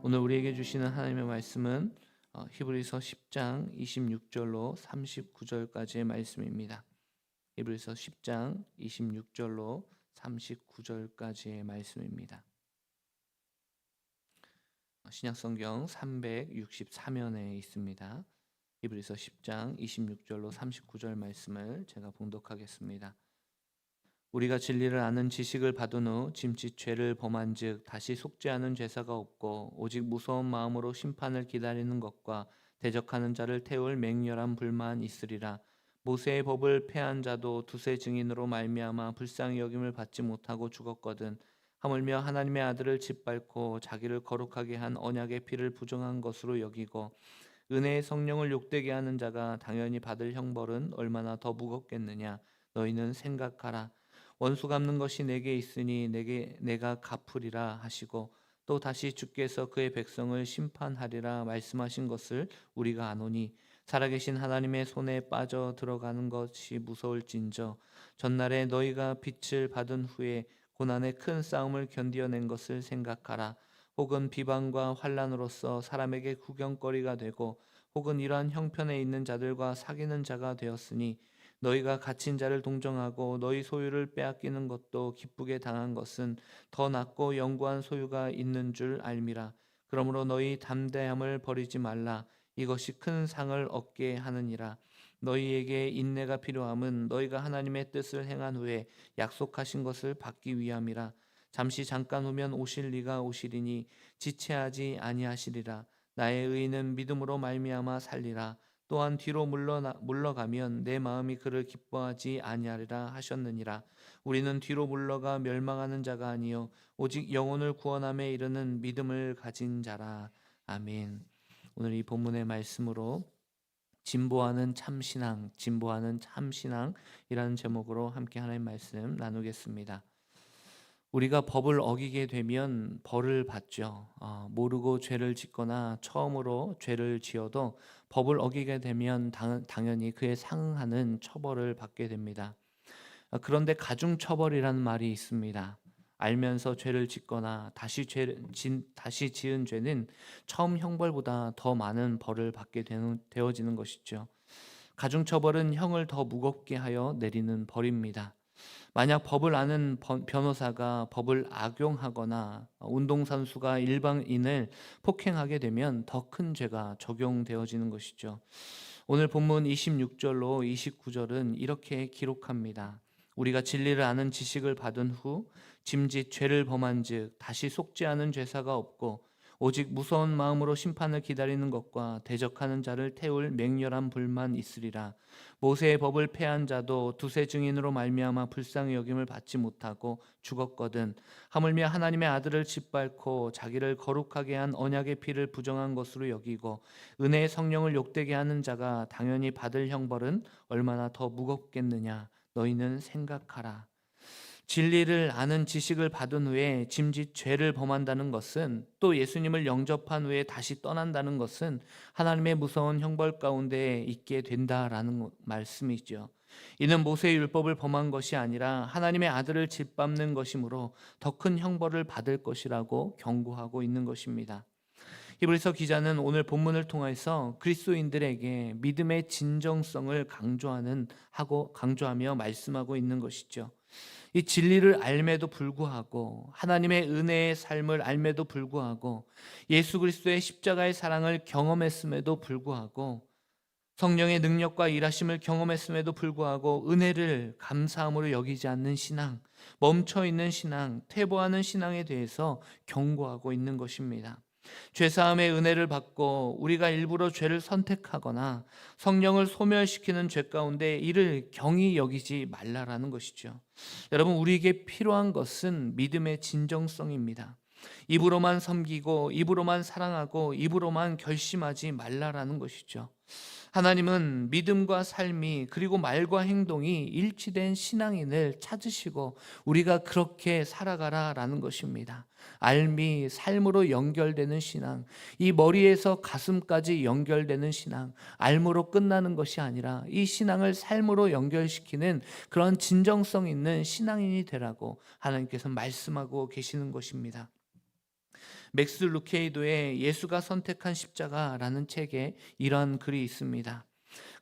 오늘 우리에게 주시는 하나님의 말씀은 어, 히브리서 10장 26절로 39절까지의 말씀입니다. 히브리서 10장 26절로 39절까지의 말씀입니다. 신약 성경 364면에 있습니다. 히브리서 10장 26절로 39절 말씀을 제가 봉독하겠습니다. 우리가 진리를 아는 지식을 받은 후 짐짓 죄를 범한즉 다시 속죄하는 죄사가 없고 오직 무서운 마음으로 심판을 기다리는 것과 대적하는 자를 태울 맹렬한 불만 있으리라. 모세의 법을 폐한 자도 두세 증인으로 말미암아 불쌍히 여김을 받지 못하고 죽었거든. 하물며 하나님의 아들을 짓밟고 자기를 거룩하게 한 언약의 피를 부정한 것으로 여기고 은혜의 성령을 욕되게 하는 자가 당연히 받을 형벌은 얼마나 더 무겁겠느냐. 너희는 생각하라 원수 갚는 것이 내게 있으니 내게 내가 갚으리라 하시고 또 다시 주께서 그의 백성을 심판하리라 말씀하신 것을 우리가 아노니 살아계신 하나님의 손에 빠져 들어가는 것이 무서울진저 전날에 너희가 빛을 받은 후에 고난의 큰 싸움을 견디어낸 것을 생각하라. 혹은 비방과 환란으로서 사람에게 구경거리가 되고 혹은 이러한 형편에 있는 자들과 사귀는 자가 되었으니 너희가 갇힌 자를 동정하고 너희 소유를 빼앗기는 것도 기쁘게 당한 것은 더 낫고 영구한 소유가 있는 줄 알미라. 그러므로 너희 담대함을 버리지 말라. 이것이 큰 상을 얻게 하느니라. 너희에게 인내가 필요함은 너희가 하나님의 뜻을 행한 후에 약속하신 것을 받기 위함이라. 잠시 잠깐 후면 오실 리가 오시리니 지체하지 아니하시리라. 나의 의인은 믿음으로 말미암아 살리라. 또한 뒤로 물러나, 물러가면 내 마음이 그를 기뻐하지 아니하리라 하셨느니라. 우리는 뒤로 물러가 멸망하는 자가 아니요 오직 영혼을 구원함에 이르는 믿음을 가진 자라. 아멘. 오늘 이 본문의 말씀으로 진보하는 참신앙 진보하는 참신앙이라는 제목으로 함께 하나님 말씀 나누겠습니다 우리가 법을 어기게 되면 벌을 받죠. 어, 모르고 죄를 짓거나 처음으로 죄를 지어도 법을 어기게 되면 당, 당연히 그에 상응하는 처벌을 받게 됩니다. 어, 그런데 가중 처벌이라는 말이 있습니다. 알면서 죄를 짓거나 다시 죄 진, 다시 지은 죄는 처음 형벌보다 더 많은 벌을 받게 되는, 되어지는 것이죠. 가중 처벌은 형을 더 무겁게 하여 내리는 벌입니다. 만약 법을 아는 변호사가 법을 악용하거나 운동선수가 일반인을 폭행하게 되면 더 큰 죄가 적용되어지는 것이죠. 오늘 본문 26절로 29절은 이렇게 기록합니다. 우리가 진리를 아는 지식을 받은 후 짐짓 죄를 범한즉 다시 속죄하는 죄사가 없고 오직 무서운 마음으로 심판을 기다리는 것과 대적하는 자를 태울 맹렬한 불만 있으리라. 모세의 법을 폐한 자도 두세 증인으로 말미암아 불쌍히 여김을 받지 못하고 죽었거든. 하물며 하나님의 아들을 짓밟고 자기를 거룩하게 한 언약의 피를 부정한 것으로 여기고 은혜의 성령을 욕되게 하는 자가 당연히 받을 형벌은 얼마나 더 무겁겠느냐. 너희는 생각하라. 진리를 아는 지식을 받은 후에 짐짓 죄를 범한다는 것은 또 예수님을 영접한 후에 다시 떠난다는 것은 하나님의 무서운 형벌 가운데 있게 된다라는 말씀이죠. 이는 모세의 율법을 범한 것이 아니라 하나님의 아들을 짓밟는 것이므로 더 큰 형벌을 받을 것이라고 경고하고 있는 것입니다. 히브리서 기자는 오늘 본문을 통해서 그리스도인들에게 믿음의 진정성을 강조하는 하고 강조하며 말씀하고 있는 것이죠. 이 진리를 알매도 불구하고 하나님의 은혜의 삶을 알매도 불구하고 예수 그리스도의 십자가의 사랑을 경험했음에도 불구하고 성령의 능력과 일하심을 경험했음에도 불구하고 은혜를 감사함으로 여기지 않는 신앙, 멈춰 있는 신앙, 퇴보하는 신앙에 대해서 경고하고 있는 것입니다. 죄사함의 은혜를 받고 우리가 일부러 죄를 선택하거나 성령을 소멸시키는 죄 가운데 이를 경히 여기지 말라라는 것이죠. 여러분 우리에게 필요한 것은 믿음의 진정성입니다. 입으로만 섬기고 입으로만 사랑하고 입으로만 결심하지 말라라는 것이죠. 하나님은 믿음과 삶이 그리고 말과 행동이 일치된 신앙인을 찾으시고 우리가 그렇게 살아가라라는 것입니다. 알미 삶으로 연결되는 신앙, 이 머리에서 가슴까지 연결되는 신앙, 알므로 끝나는 것이 아니라 이 신앙을 삶으로 연결시키는 그런 진정성 있는 신앙인이 되라고 하나님께서 말씀하고 계시는 것입니다. 맥스 루케이도의 예수가 선택한 십자가라는 책에 이러한 글이 있습니다.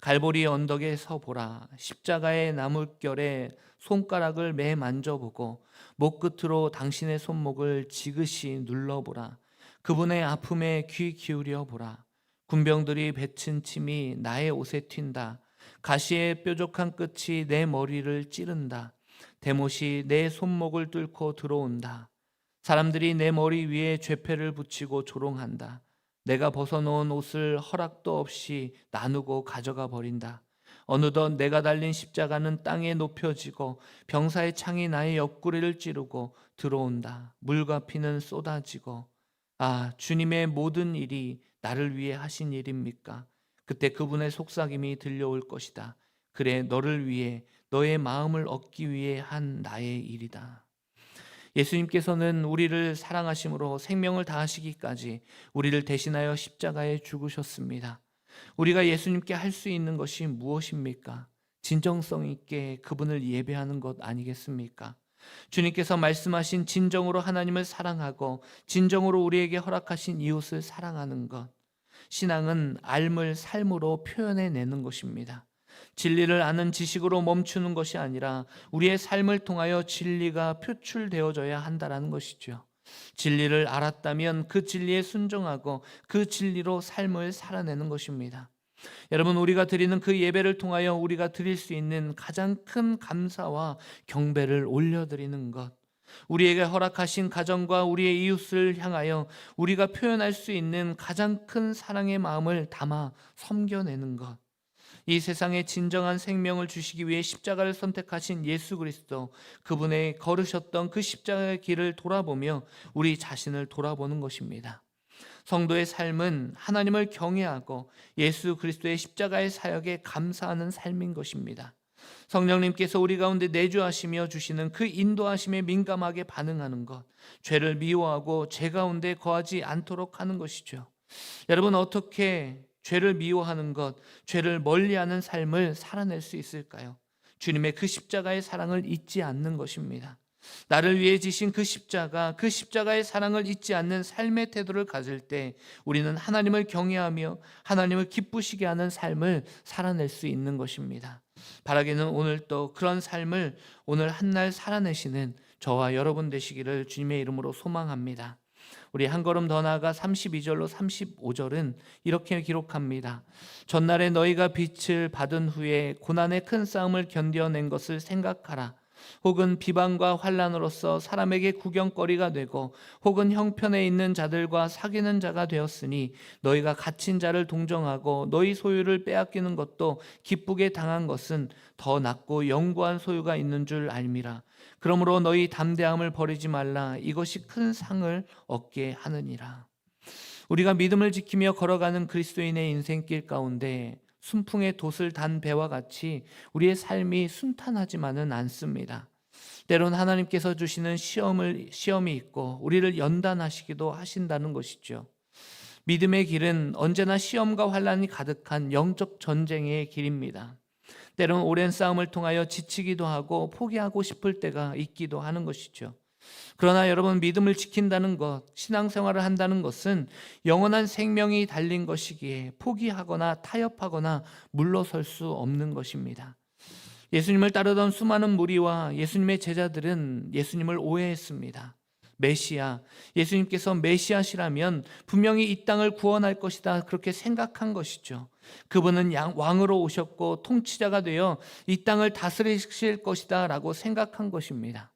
갈보리 언덕에 서 보라. 십자가의 나물결에 손가락을 매 만져보고 목 끝으로 당신의 손목을 지그시 눌러보라. 그분의 아픔에 귀 기울여 보라. 군병들이 뱉은 침이 나의 옷에 튄다. 가시의 뾰족한 끝이 내 머리를 찌른다. 대못이 내 손목을 뚫고 들어온다 사람들이 내 머리 위에 죄패를 붙이고 조롱한다 내가 벗어놓은 옷을 허락도 없이 나누고 가져가 버린다. 어느덧 내가 달린 십자가는 땅에 높여지고 병사의 창이 나의 옆구리를 찌르고 들어온다. 물과 피는 쏟아지고 아 주님의 모든 일이 나를 위해 하신 일입니까? 그때 그분의 속삭임이 들려올 것이다. 그래 너를 위해 너의 마음을 얻기 위해 한 나의 일이다. 예수님께서는 우리를 사랑하심으로 생명을 다하시기까지 우리를 대신하여 십자가에 죽으셨습니다. 우리가 예수님께 할 수 있는 것이 무엇입니까? 진정성 있게 그분을 예배하는 것 아니겠습니까? 주님께서 말씀하신 진정으로 하나님을 사랑하고 진정으로 우리에게 허락하신 이웃을 사랑하는 것. 신앙은 알물 삶으로 표현해 내는 것입니다. 진리를 아는 지식으로 멈추는 것이 아니라 우리의 삶을 통하여 진리가 표출되어져야 한다라는 것이죠. 진리를 알았다면 그 진리에 순종하고 그 진리로 삶을 살아내는 것입니다. 여러분 우리가 드리는 그 예배를 통하여 우리가 드릴 수 있는 가장 큰 감사와 경배를 올려드리는 것. 우리에게 허락하신 가정과 우리의 이웃을 향하여 우리가 표현할 수 있는 가장 큰 사랑의 마음을 담아 섬겨내는 것. 이 세상에 진정한 생명을 주시기 위해 십자가를 선택하신 예수 그리스도 그분의 걸으셨던 그 십자가의 길을 돌아보며 우리 자신을 돌아보는 것입니다. 성도의 삶은 하나님을 경외하고 예수 그리스도의 십자가의 사역에 감사하는 삶인 것입니다. 성령님께서 우리 가운데 내주하시며 주시는 그 인도하심에 민감하게 반응하는 것, 죄를 미워하고 죄 가운데 거하지 않도록 하는 것이죠. 여러분 어떻게 죄를 미워하는 것, 죄를 멀리하는 삶을 살아낼 수 있을까요? 주님의 그 십자가의 사랑을 잊지 않는 것입니다. 나를 위해 지신 그 십자가, 그 십자가의 사랑을 잊지 않는 삶의 태도를 가질 때 우리는 하나님을 경외하며 하나님을 기쁘시게 하는 삶을 살아낼 수 있는 것입니다. 바라기는 오늘 또 그런 삶을 오늘 한날 살아내시는 저와 여러분 되시기를 주님의 이름으로 소망합니다. 우리 한 걸음 더 나아가 32절로 35절은 이렇게 기록합니다. 전날에 너희가 빛을 받은 후에 고난의 큰 싸움을 견뎌낸 것을 생각하라. 혹은 비방과 환란으로서 사람에게 구경거리가 되고 혹은 형편에 있는 자들과 사귀는 자가 되었으니 너희가 갇힌 자를 동정하고 너희 소유를 빼앗기는 것도 기쁘게 당한 것은 더 낫고 영구한 소유가 있는 줄 알미라 그러므로 너희 담대함을 버리지 말라 이것이 큰 상을 얻게 하느니라 우리가 믿음을 지키며 걸어가는 그리스도인의 인생길 가운데 순풍의 돛을 단 배와 같이 우리의 삶이 순탄하지만은 않습니다. 때론 하나님께서 주시는 시험을 시험이 있고 우리를 연단하시기도 하신다는 것이죠. 믿음의 길은 언제나 시험과 환란이 가득한 영적 전쟁의 길입니다. 때론 오랜 싸움을 통하여 지치기도 하고 포기하고 싶을 때가 있기도 하는 것이죠. 그러나 여러분 믿음을 지킨다는 것, 신앙생활을 한다는 것은 영원한 생명이 달린 것이기에 포기하거나 타협하거나 물러설 수 없는 것입니다. 예수님을 따르던 수많은 무리와 예수님의 제자들은 예수님을 오해했습니다. 메시아, 예수님께서 메시아시라면 분명히 이 땅을 구원할 것이다. 그렇게 생각한 것이죠. 그분은 왕으로 오셨고 통치자가 되어 이 땅을 다스리실 것이다. 라고 생각한 것입니다.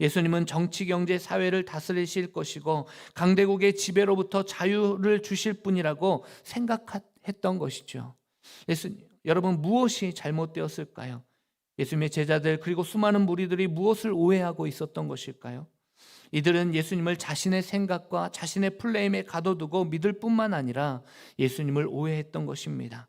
예수님은 정치, 경제, 사회를 다스리실 것이고 강대국의 지배로부터 자유를 주실 분이라고 생각했던 것이죠. 예수님, 여러분 무엇이 잘못되었을까요? 예수님의 제자들 그리고 수많은 무리들이 무엇을 오해하고 있었던 것일까요? 이들은 예수님을 자신의 생각과 자신의 플레임에 가둬두고 믿을 뿐만 아니라 예수님을 오해했던 것입니다.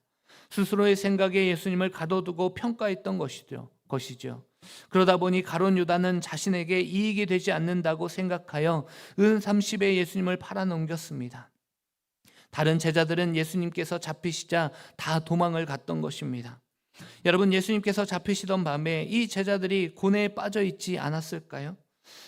스스로의 생각에 예수님을 가둬두고 평가했던 것이죠. 것이죠. 그러다 보니 가론 유다는 자신에게 이익이 되지 않는다고 생각하여 은 30에 예수님을 팔아 넘겼습니다. 다른 제자들은 예수님께서 잡히시자 다 도망을 갔던 것입니다. 여러분 예수님께서 잡히시던 밤에 이 제자들이 고뇌에 빠져 있지 않았을까요?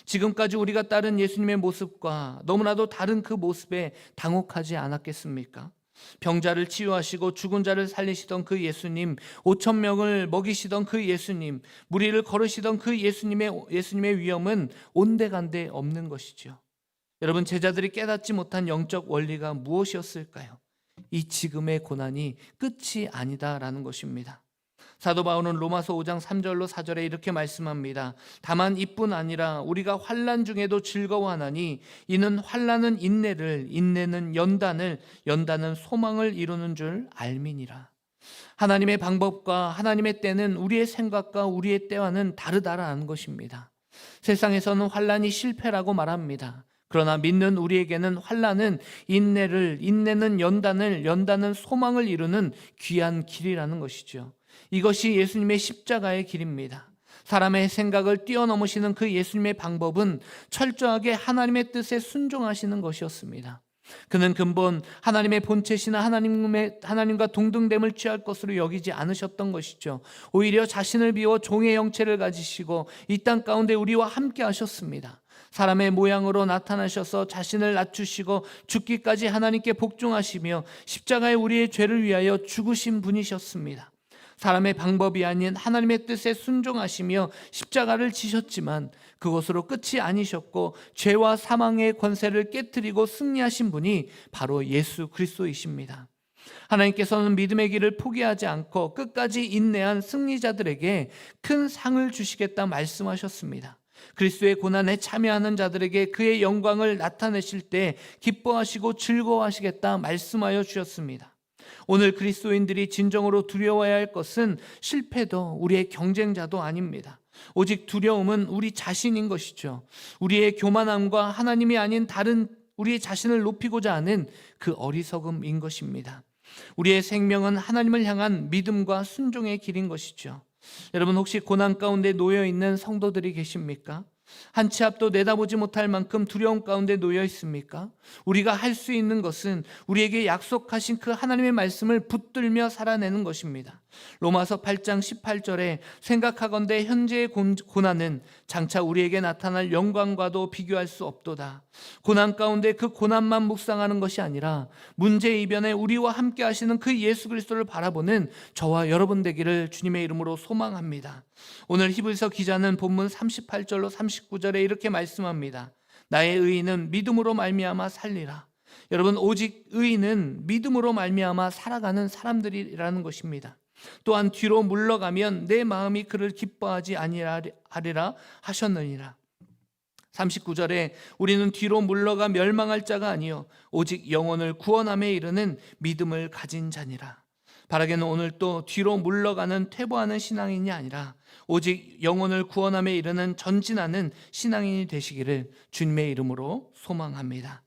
지금까지 우리가 따른 예수님의 모습과 너무나도 다른 그 모습에 당혹하지 않았겠습니까? 병자를 치유하시고 죽은 자를 살리시던 그 예수님, 5천 명을 먹이시던 그 예수님, 무리를 걸으시던 그 예수님의 예수님의 위엄은 온데간데 없는 것이죠. 여러분 제자들이 깨닫지 못한 영적 원리가 무엇이었을까요? 이 지금의 고난이 끝이 아니다라는 것입니다. 사도 바울은 로마서 5장 3절로 4절에 이렇게 말씀합니다. 다만 이뿐 아니라 우리가 환난 중에도 즐거워하나니 이는 환난은 인내를 인내는 연단을 연단은 소망을 이루는 줄 알미니라. 하나님의 방법과 하나님의 때는 우리의 생각과 우리의 때와는 다르다라는 것입니다. 세상에서는 환란이 실패라고 말합니다. 그러나 믿는 우리에게는 환란은 인내를 인내는 연단을 연단은 소망을 이루는 귀한 길이라는 것이죠. 이것이 예수님의 십자가의 길입니다. 사람의 생각을 뛰어넘으시는 그 예수님의 방법은 철저하게 하나님의 뜻에 순종하시는 것이었습니다. 그는 근본 하나님의 본체시나 하나님의 하나님과 동등됨을 취할 것으로 여기지 않으셨던 것이죠. 오히려 자신을 비워 종의 형체를 가지시고 이 땅 가운데 우리와 함께 하셨습니다. 사람의 모양으로 나타나셔서 자신을 낮추시고 죽기까지 하나님께 복종하시며 십자가에 우리의 죄를 위하여 죽으신 분이셨습니다. 사람의 방법이 아닌 하나님의 뜻에 순종하시며 십자가를 지셨지만 그것으로 끝이 아니셨고 죄와 사망의 권세를 깨뜨리고 승리하신 분이 바로 예수 그리스도이십니다. 하나님께서는 믿음의 길을 포기하지 않고 끝까지 인내한 승리자들에게 큰 상을 주시겠다 말씀하셨습니다. 그리스도의 고난에 참여하는 자들에게 그의 영광을 나타내실 때 기뻐하시고 즐거워하시겠다 말씀하여 주셨습니다. 오늘 그리스도인들이 진정으로 두려워해야 할 것은 실패도 우리의 경쟁자도 아닙니다. 오직 두려움은 우리 자신인 것이죠. 우리의 교만함과 하나님이 아닌 다른 우리의 자신을 높이고자 하는 그 어리석음인 것입니다. 우리의 생명은 하나님을 향한 믿음과 순종의 길인 것이죠. 여러분 혹시 고난 가운데 놓여 있는 성도들이 계십니까? 한 치 앞도 내다보지 못할 만큼 두려움 가운데 놓여 있습니까? 우리가 할 수 있는 것은 우리에게 약속하신 그 하나님의 말씀을 붙들며 살아내는 것입니다. 로마서 8장 18절에 생각하건대 현재의 고난은 장차 우리에게 나타날 영광과도 비교할 수 없도다. 고난 가운데 그 고난만 묵상하는 것이 아니라 문제 이변에 우리와 함께 하시는 그 예수 그리스도를 바라보는 저와 여러분 되기를 주님의 이름으로 소망합니다. 오늘 히브리서 기자는 본문 38절로 39절에 이렇게 말씀합니다. 나의 의인은 믿음으로 말미암아 살리라. 여러분 오직 의인은 믿음으로 말미암아 살아가는 사람들이라는 것입니다. 또한 뒤로 물러가면 내 마음이 그를 기뻐하지 아니하리라 하셨느니라. 39절에 우리는 뒤로 물러가 멸망할 자가 아니요 오직 영혼을 구원함에 이르는 믿음을 가진 자니라. 바라게는 오늘 또 뒤로 물러가는 퇴보하는 신앙인이 아니라 오직 영혼을 구원함에 이르는 전진하는 신앙인이 되시기를 주님의 이름으로 소망합니다.